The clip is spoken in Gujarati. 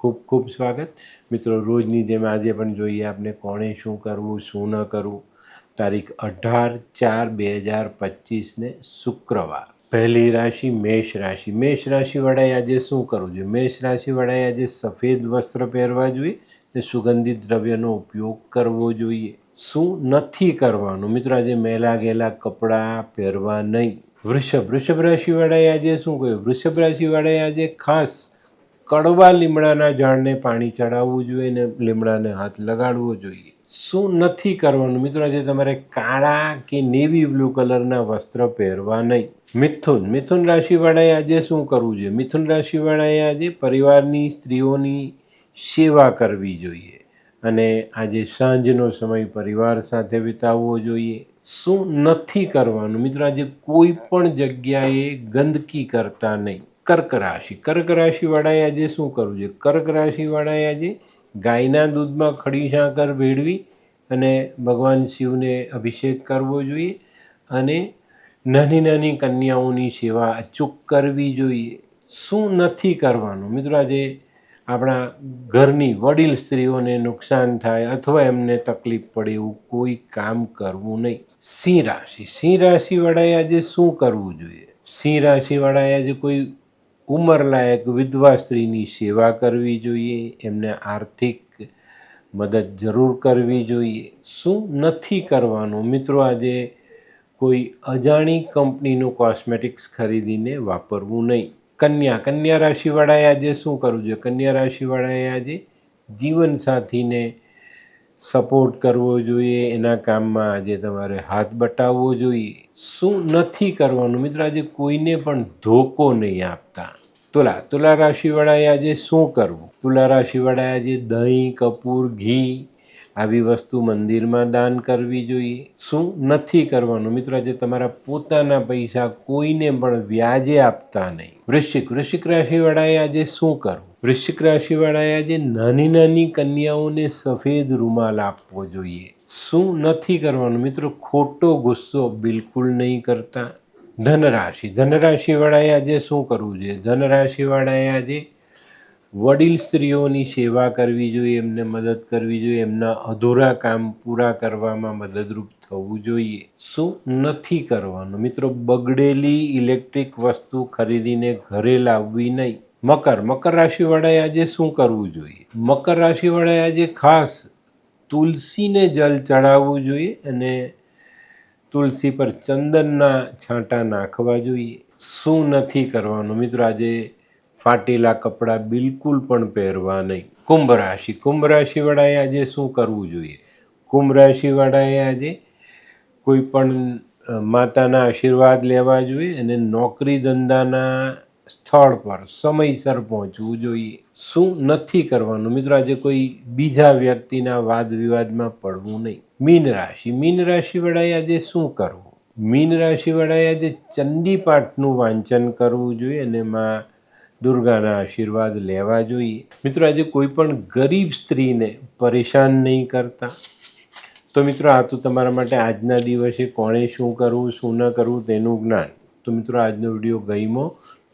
ખૂબ ખૂબ સ્વાગત. મિત્રો, રોજની જેમ આજે પણ જોઈએ આપણે કોણે શું કરવું, શું ન કરવું. તારીખ અઢાર ચાર બે હજાર પચીસને શુક્રવાર. પહેલી રાશિ મેષ રાશિ. મેષ રાશિવાળાએ આજે શું કરવું જોઈએ? મેષ રાશિવાળાએ આજે સફેદ વસ્ત્ર પહેરવા જોઈએ ને સુગંધિત દ્રવ્યનો ઉપયોગ કરવો જોઈએ. શું નથી કરવાનું? મિત્રો, આજે મેલા ગેલા કપડાં પહેરવા નહીં. વૃષભ. વૃષભ રાશિવાળાએ આજે શું કહ્યું વૃષભ રાશિવાળાએ આજે ખાસ કડવા લીમડાના ઝાડને પાણી ચડાવવું જોઈએ ને લીમડાને હાથ લગાડવો જોઈએ. શું નથી કરવાનું? મિત્રો, આજે તમારે કાળા કે નેવી બ્લુ કલરના વસ્ત્ર પહેરવા નહીં. મિથુન મિથુન રાશિવાળાએ આજે શું કરવું જોઈએ? મિથુન રાશિવાળાએ આજે પરિવારની સ્ત્રીઓની સેવા કરવી જોઈએ અને આજે સાંજનો સમય પરિવાર સાથે વિતાવવો જોઈએ. શું નથી કરવાનું? મિત્રો, આજે કોઈ પણ જગ્યાએ ગંદકી કરતા નહીં. કર્ક રાશિ. કર્ક રાશિવાળાએ આજે શું કરવું જોઈએ? કર્ક રાશિવાળાએ આજે ગાયના દૂધમાં ખડી સાકર ભેળવી અને ભગવાન શિવને અભિષેક કરવો જોઈએ અને નાની નાની કન્યાઓની સેવા અચૂક કરવી જોઈએ. શું નથી કરવાનું? મિત્રો, આજે આપણા ઘરની વડીલ સ્ત્રીઓને નુકસાન થાય અથવા એમને તકલીફ પડે એવું કોઈ કામ કરવું નહીં. સિંહ રાશિ. સિંહ રાશિવાળાએ આજે શું કરવું જોઈએ? સિંહ રાશિવાળાએ આજે કોઈ ઉંમરલાયક વિધવા સ્ત્રીની સેવા કરવી જોઈએ, એમને આર્થિક મદદ જરૂર કરવી જોઈએ. શું નથી કરવાનું? મિત્રો, આજે કોઈ અજાણી કંપનીનું કોસ્મેટિક્સ ખરીદીને વાપરવું નહીં. કન્યા કન્યા રાશિવાળાએ આજે શું કરવું જોઈએ? કન્યા રાશિવાળાએ આજે જીવનસાથીને સપોર્ટ કરવો જોઈએ. એના કામમાં આજે તમારે હાથ બટાવવો જોઈએ. શું નથી કરવાનું? મિત્ર, આજે કોઈને પણ ધોકો નહીં આપતા. તુલા તુલા રાશિવાળાએ આજે શું કરવું? તુલા રાશિવાળાએ આજે દહીં, કપૂર, ઘી આવી વસ્તુ મંદિરમાં દાન કરવી જોઈએ. શું નથી કરવાનું? મિત્રો, આજે તમારા પોતાના પૈસા કોઈને પણ વ્યાજે આપતા નહીં. વૃશ્ચિક વૃશ્ચિક રાશિવાળાએ આજે શું કરવું? વૃશ્ચિક રાશિવાળાએ આજે નાની નાની કન્યાઓને સફેદ રૂમાલ આપવો જોઈએ. શું નથી કરવાનું? મિત્રો, ખોટો ગુસ્સો બિલકુલ નહીં કરતા. ધનરાશિ. ધનરાશિવાળાએ આજે શું કરવું જોઈએ? ધનરાશિવાળાએ આજે વડીલ સ્ત્રીઓની સેવા કરવી જોઈએ, એમને મદદ કરવી જોઈએ, એમના અધૂરા કામ પૂરા કરવામાં મદદરૂપ થવું જોઈએ. શું નથી કરવાનું? મિત્રો, બગડેલી ઇલેક્ટ્રિક વસ્તુ ખરીદીને ઘરે લાવવી નહીં. મકર. મકર રાશિવાળાએ આજે શું કરવું જોઈએ? મકર રાશિવાળાએ આજે ખાસ તુલસીને જલ ચડાવવું જોઈએ અને તુલસી પર ચંદનના છાંટા નાખવા જોઈએ. શું નથી કરવાનું? મિત્રો, આજે ફાટેલા કપડાં બિલકુલ પણ પહેરવા નહીં. કુંભ રાશિ. કુંભ રાશિવાળાએ આજે શું કરવું જોઈએ? કુંભ રાશિવાળાએ આજે કોઈ પણ માતાના આશીર્વાદ લેવા જોઈએ અને નોકરી ધંધાના સ્થળ પર સમયસર પહોંચવું જોઈએ. શું નથી કરવાનું? મિત્રો, આજે કોઈ બીજા વ્યક્તિના વાદ વિવાદમાં પડવું નહીં. મીન રાશિ. મીન રાશિવાળાએ આજે શું કરવું? મીન રાશિવાળાએ આજે ચંડી પાઠનું વાંચન કરવું જોઈએ અને માં દુર્ગાના આશીર્વાદ લેવા જોઈએ. મિત્રો, આજે કોઈ પણ ગરીબ સ્ત્રીને પરેશાન નહીં કરતા. તો મિત્રો, આ તો તમારા માટે આજના દિવસે કોણે શું કરવું, શું ન કરવું તેનું જ્ઞાન. તો મિત્રો, આજનો વીડિયો ગમ્યો.